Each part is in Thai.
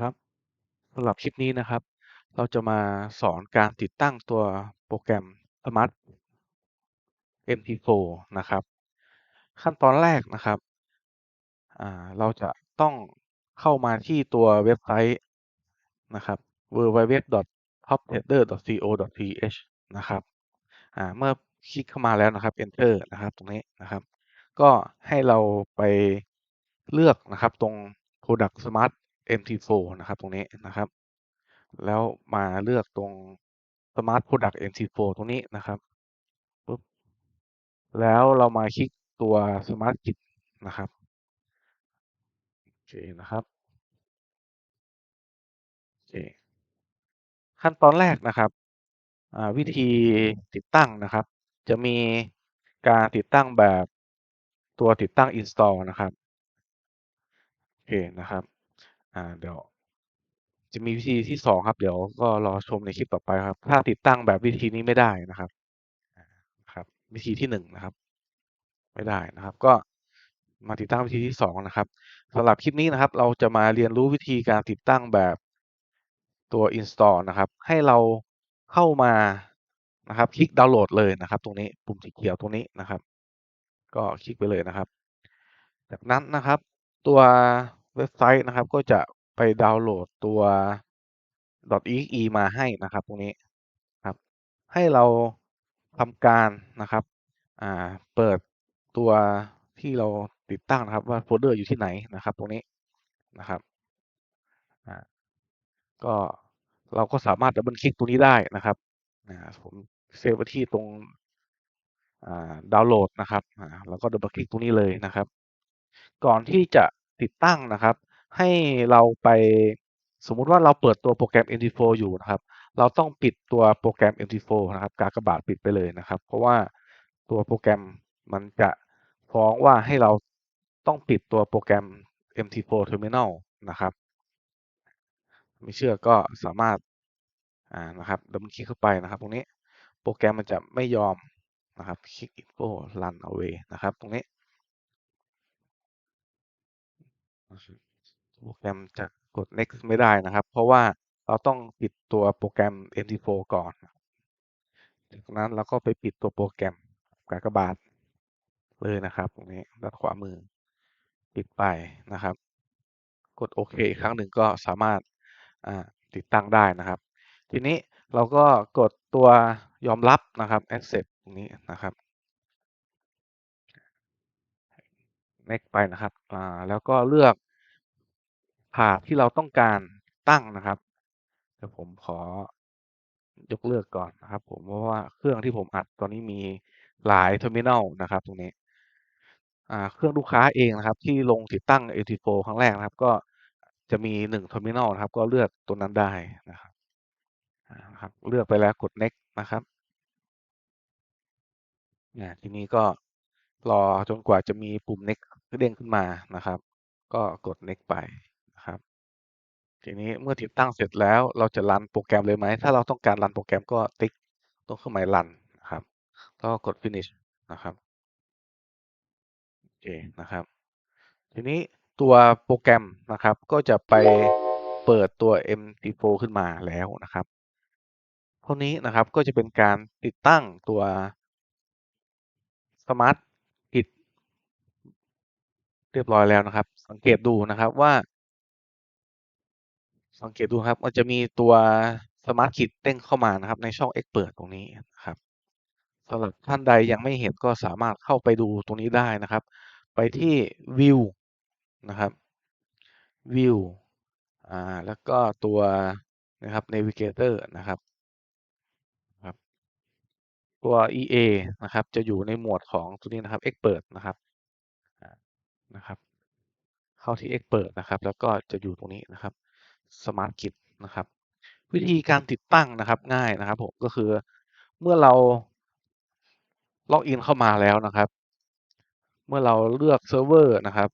ครับสำหรับคลิปนี้นะครับ เราจะมาสอนการติดตั้งตัวโปรแกรม Smart MT4 นะครับ ขั้นตอนแรกนะครับเราจะต้องเข้ามาที่ตัวเว็บไซต์นะครับ www.toptrader.co.th นะครับเมื่อคลิกเข้ามาแล้วนะครับ enter นะครับตรงนี้นะครับ ก็ให้เราไปเลือกนะครับตรง product smart MT4 นะครับตรงนี้นะครับ แล้วมาเลือกตรง smart product MT4 ตรงนี้นะครับปุ๊บแล้วเรามาคลิกตัว smart kit นะครับโอเคนะครับโอเคขั้นตอนแรกนะครับวิธีติดตั้งนะครับ จะมีการติดตั้งแบบตัวติดตั้ง install นะครับโอเคนะครับ อ่า เดี๋ยว จะมีวิธีที่สองครับ เดี๋ยวก็รอชมในคลิปต่อไปครับ ถ้าติดตั้งแบบวิธีนี้ไม่ได้นะครับ อ่า ครับ วิธีที่หนึ่งนะครับ ไม่ได้นะครับ ก็มาติดตั้งวิธีที่สองนะครับสำหรับคลิปนี้นะครับ เราจะมาเรียนรู้วิธีการติดตั้งแบบตัว install นะครับ ให้เราเข้ามานะครับ คลิกดาวน์โหลดเลยนะครับ ตรงนี้ปุ่มสีเขียวตรงนี้นะครับ ก็คลิกไปเลยนะครับ จากนั้นนะครับ ตัว เว็บไซต์นะครับ ก็จะไปดาวน์โหลดตัว .exe มาให้นะครับตรงนี้ครับ ให้เราทำการนะครับเปิดตัวที่เราติดตั้งนะครับว่าโฟลเดอร์อยู่ที่ไหนนะครับตรงนี้นะครับก็เราก็สามารถดับเบิลคลิกตรงนี้ได้นะครับผมเซฟไว้ที่ตรงดาวน์โหลดนะครับอ่าเราก็ดับเบิลคลิกตรงนี้เลยนะครับ ก่อนที่จะ ติดตั้งนะครับ ให้เราไป สมมุติว่าเราเปิดตัวโปรแกรม MT4 อยู่นะครับ เราต้องปิดตัวโปรแกรม MT4 นะครับ กากบาทปิดไปเลยนะครับ เพราะว่าตัวโปรแกรมมันจะฟ้องว่าให้เราต้องปิดตัวโปรแกรม MT4 Terminal นะครับ ไม่เชื่อก็สามารถอ่านะครับดับเบิลคลิกเข้าไปนะครับ ตรงนี้โปรแกรมมันจะไม่ยอมนะครับคลิก info run away นะครับ ตรงนี้ โปรแกรมจะกด next ไม่ได้นะครับ เพราะว่าเราต้องปิดตัวโปรแกรม MT4 ก่อน จากนั้นเราก็ไปปิดตัวโปรแกรมกากบาทเลยนะครับตรงนี้ด้านขวามือ ปิดไปนะครับ กดโอเคอีกครั้งหนึ่งก็สามารถติดตั้งได้นะครับ ทีนี้เราก็กดตัวยอมรับนะครับ accept ตรงนี้นะครับ next ไปนะครับแล้วก็เลือก ผาที่เราต้องการตั้งนะครับเดี๋ยวผมขอยกเลิกก่อนนะครับ ผมเพราะว่าเครื่องที่ผมอัดตอนนี้มีหลายเทอร์มินัลนะครับ ตรงนี้เครื่องลูกค้าเองนะครับ ที่ลงติดตั้ง AT4 ครั้งแรกนะครับ ก็จะมีหนึ่งเทอร์มินัลนะครับ ก็เลือกตัวนั้นได้นะครับนะครับ เลือกไปแล้วกด next นะครับทีนี้ก็รอจนกว่าจะมีปุ่ม next เด้งขึ้นมานะครับ ก็กด next ไป ทีนี้เมื่อติดตั้งเสร็จแล้วเราจะรันโปรแกรมเลยไหม ถ้าเราต้องการรันโปรแกรมก็ติ๊กตรงเครื่องหมายรันนะครับก็กด finish นะครับโอเคนะครับ ทีนี้ตัวโปรแกรมนะครับก็จะไปเปิดตัว MT4 ขึ้นมาแล้วนะครับเท่านี้นะครับก็จะเป็นการติดตั้งตัว Smart Kit เรียบร้อยแล้วนะครับ สังเกตดูนะครับว่า สังเกตดูครับ มันจะมีตัว Smart Kit เด้งเข้ามานะครับ ในช่อง Expert ตรงนี้นะครับสำหรับท่านใดยังไม่เห็นก็สามารถเข้าไปดูตรงนี้ได้นะครับ ไปที่ View นะครับ View อ่าแล้วก็ตัวนะครับ Navigator นะครับครับตัว EA นะครับ จะอยู่ในหมวดของตัวนี้นะครับ Expert นะครับนะครับ เข้าที่ Expert นะครับ แล้วก็จะอยู่ตรงนี้นะครับ Smart Kit นะครับ วิธีการติดตั้งนะครับง่ายนะครับผมก็คือเมื่อเราล็อกอินเข้ามาแล้วนะครับ เมื่อเราเลือกเซิร์ฟเวอร์นะครับ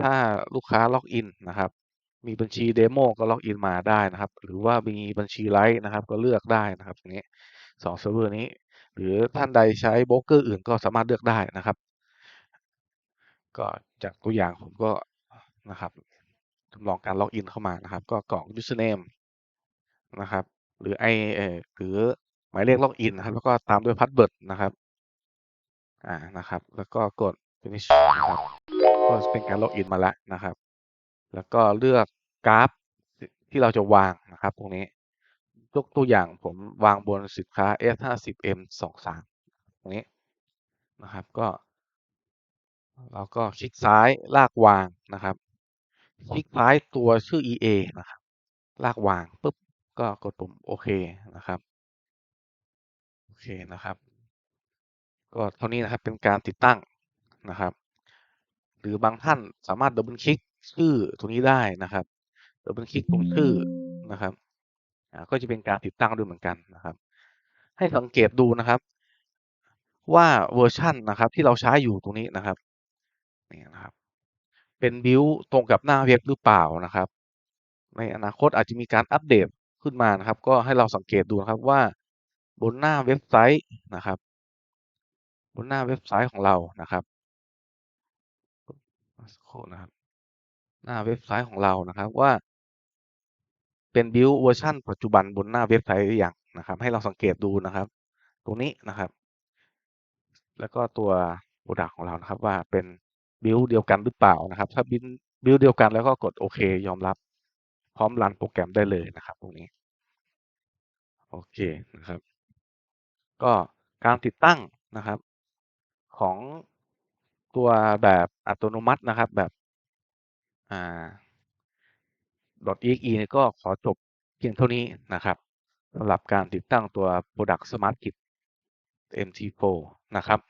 ถ้าลูกค้าล็อกอินนะครับ มีบัญชีเดโมก็ล็อกอินมาได้นะครับ หรือว่ามีบัญชีไลท์นะครับ ก็เลือกได้นะครับตรงนี้สองเซิร์ฟเวอร์นี้ หรือท่านใดใช้โบรกเกอร์อื่นก็สามารถเลือกได้นะครับ ก็จากตัวอย่างผมก็นะครับำลองการล็อกอินเข้ามานะครับ ก็กรอก username นะครับ หรือไอเออหรือหมายเลขล็อกอินนะครับ แล้วก็ตามด้วย password นะครับ อ่านะครับ แล้วก็กด finish นะครับก็เป็นการล็อกอินมาแล้วนะครับ แล้วก็เลือกกราฟที่เราจะวางนะครับ ตรงนี้ยกตัวอย่างผมวางบนสินค้า S50M23 ตรงนี้นะครับก็เราก็คลิกซ้ายลากวางนะครับ คลิกซ้ายตัวชื่อ EA นะครับ ลากวางปุ๊บก็กดปุ่มโอเคนะครับ โอเคนะครับ ก็เท่านี้นะครับเป็นการติดตั้งนะครับ หรือบางท่านสามารถดับเบิลคลิกชื่อตรงนี้ได้นะครับดับเบิลคลิกตรงชื่อนะครับก็จะเป็นการติดตั้งด้วยเหมือนกันนะครับ ให้สังเกตดูนะครับ ว่าเวอร์ชันนะครับที่เราใช้อยู่ตรงนี้นะครับนี่นะครับ เป็นบิลตรงกับหน้าเว็บหรือเปล่านะครับ ในอนาคตอาจจะมีการอัปเดตขึ้นมานะครับ ก็ให้เราสังเกตดูนะครับว่า บนหน้าเว็บไซต์นะครับ บนหน้าเว็บไซต์ของเรานะครับสักครู่นะครับหน้าเว็บไซต์ของเรานะครับว่า เป็นบิลเวอร์ชันปัจจุบันบนหน้าเว็บไซต์หรือยังนะครับ ให้เราสังเกตดูนะครับ ตรงนี้นะครับ แล้วก็ตัวโปรดักของเรานะครับว่าเป็น บิลเดียวกันหรือเปล่านะครับ ถ้าบิลบิลเดียวกันแล้วก็กดโอเค ยอมรับ พร้อมรันโปรแกรมได้เลยนะครับตรงนี้ โอเคนะครับ ก็การติดตั้งนะครับ ของตัวแบบอัตโนมัตินะครับแบบอ่า .exe เนี่ก็ขอจบเพียงเท่านี้นะครับสำหรับการติดตั้งตัว Product Smart Kit MT4 นะครับ